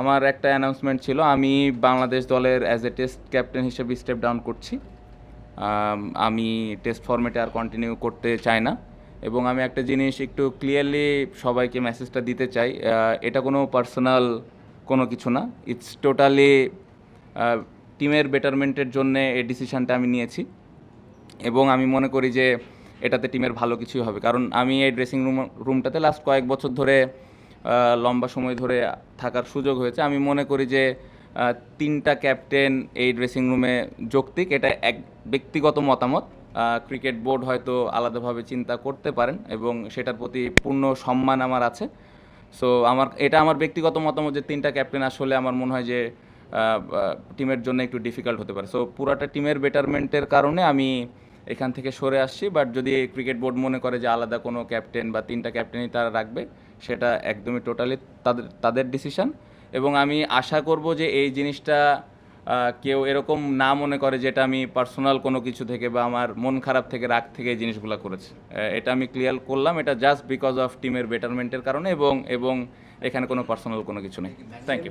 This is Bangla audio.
আমার একটা অ্যানাউন্সমেন্ট ছিল, আমি বাংলাদেশ দলের অ্যাজ এ টেস্ট ক্যাপ্টেন হিসেবে স্টেপ ডাউন করছি। আমি টেস্ট ফর্মেটে আর কন্টিনিউ করতে চাই না। এবং আমি একটা জিনিস একটু ক্লিয়ারলি সবাইকে মেসেজটা দিতে চাই এটা কোনো পার্সোনাল কোনো কিছু না। ইটস টোটালি টিমের বেটারমেন্টের জন্য এই ডিসিশানটা আমি নিয়েছি। এবং আমি মনে করি যে এটাতে টিমের ভালো কিছুই হবে। কারণ আমি এই ড্রেসিং রুম রুমটাতে লাস্ট কয়েক বছর ধরে লম্বা সময় ধরে থাকার সুযোগ হয়েছে। আমি মনে করি যে তিনটা ক্যাপ্টেন এই ড্রেসিং রুমে যৌক্তিক, এটা এক ব্যক্তিগত মতামত। ক্রিকেট বোর্ড হয়তো আলাদাভাবে চিন্তা করতে পারেন এবং সেটার প্রতি পূর্ণ সম্মান আমার আছে। সো আমার, এটা আমার ব্যক্তিগত মতামত যে তিনটা ক্যাপ্টেন আসলে আমার মনে হয় যে টিমের জন্য একটু ডিফিকাল্ট হতে পারে। সো পুরাটা টিমের বেটারমেন্টের কারণে আমি এখান থেকে সরে আসছি বাট যদি ক্রিকেট বোর্ড মনে করে যে আলাদা কোনো ক্যাপ্টেন বা তিনটা ক্যাপ্টেনই তারা রাখবে, সেটা একদমই টোটালি তাদের তাদের ডিসিশন এবং আমি আশা করব যে এই জিনিসটা কেউ এরকম না মনে করে যেটা আমি পার্সোনাল কোনো কিছু থেকে বা আমার মন খারাপ থেকে, রাগ থেকে এই জিনিসগুলো করেছে। এটা আমি ক্লিয়ার করলাম, এটা জাস্ট বিকজ অফ টিমের বেটারমেন্টের কারণে এবং এবং এখানে কোনো পার্সোনাল কোনো কিছু নেই। Thank you